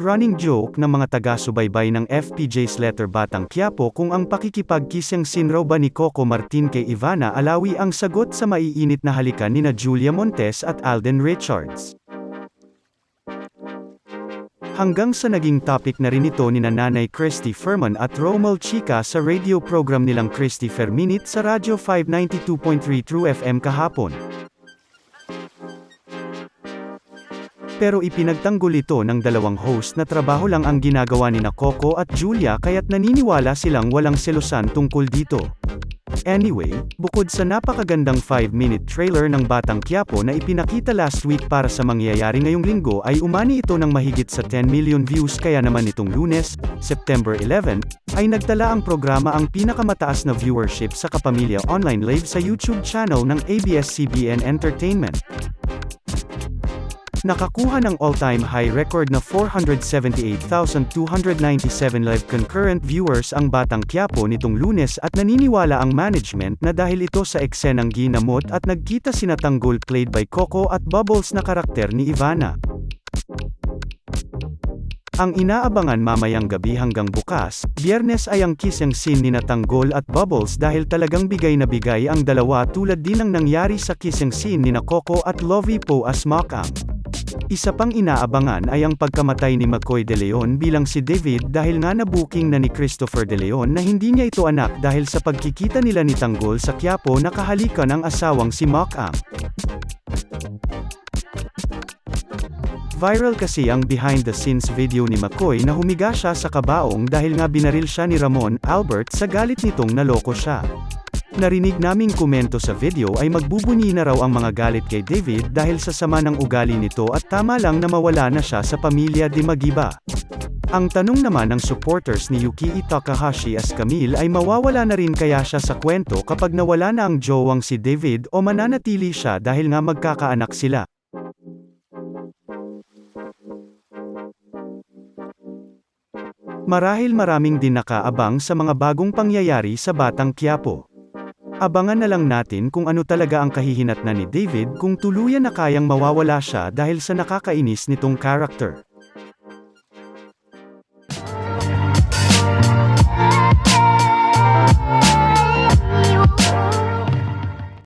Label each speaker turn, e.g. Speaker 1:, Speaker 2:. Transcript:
Speaker 1: Running joke ng mga taga-subaybay ng FPJ's Letter Batang Quiapo kung ang pakikipagkisang sinraw ba ni Coco Martin kay Ivana Alawi ang sagot sa maiinit na halikan nina Julia Montes at Alden Richards. Hanggang sa naging topic na rin ito ni Nanay Christy Ferman at Romal Chica sa radio program nilang Christy Ferminit sa Radyo 592.3 True FM kahapon. Pero ipinagtanggol ito ng dalawang host na trabaho lang ang ginagawa ni na Coco at Julia kaya't naniniwala silang walang selosan tungkol dito. Anyway, bukod sa napakagandang 5-minute trailer ng Batang Quiapo na ipinakita last week para sa mangyayari ngayong linggo ay umani ito ng mahigit sa 10 million views kaya naman itong lunes, September 11, ay nagtala ang programa ang pinakamataas na viewership sa Kapamilya Online Live sa YouTube channel ng ABS-CBN Entertainment. Nakakuha ng all-time high record na 478,297 live concurrent viewers ang Batang Quiapo nitong lunes at naniniwala ang management na dahil ito sa eksenang ginamot at nagkita sinatanggol played by Coco at Bubbles na karakter ni Ivana. Ang inaabangan mamayang gabi hanggang bukas, biyernes ay ang kissing scene ni Natanggol at Bubbles dahil talagang bigay na bigay ang dalawa tulad din ng nangyari sa kissing scene ni na Coco at Lovie Po as Makang. Isa pang inaabangan ay ang pagkamatay ni McCoy De Leon bilang si David dahil nga nabuking na ni Christopher De Leon na hindi niya ito anak dahil sa pagkikita nila ni Tanggol sa Quiapo nakahalikan ang asawang si Makang. Viral kasi ang behind-the-scenes video ni McCoy na humiga siya sa kabaong dahil nga binaril siya ni Ramon Albert sa galit nitong naloko siya. Narinig naming komento sa video ay magbubunyi na raw ang mga galit kay David dahil sa sama ng ugali nito at tama lang na mawala na siya sa pamilya di Magiba. Ang tanong naman ng supporters ni Yukii Takahashi as Camille ay mawawala na rin kaya siya sa kwento kapag nawala na ang jowang si David o mananatili siya dahil nga magkakaanak sila. Marahil maraming din nakaabang sa mga bagong pangyayari sa Batang Quiapo. Abangan na lang natin kung ano talaga ang kahihinatnan ni David kung tuluyan na kayang mawawala siya dahil sa nakakainis nitong character.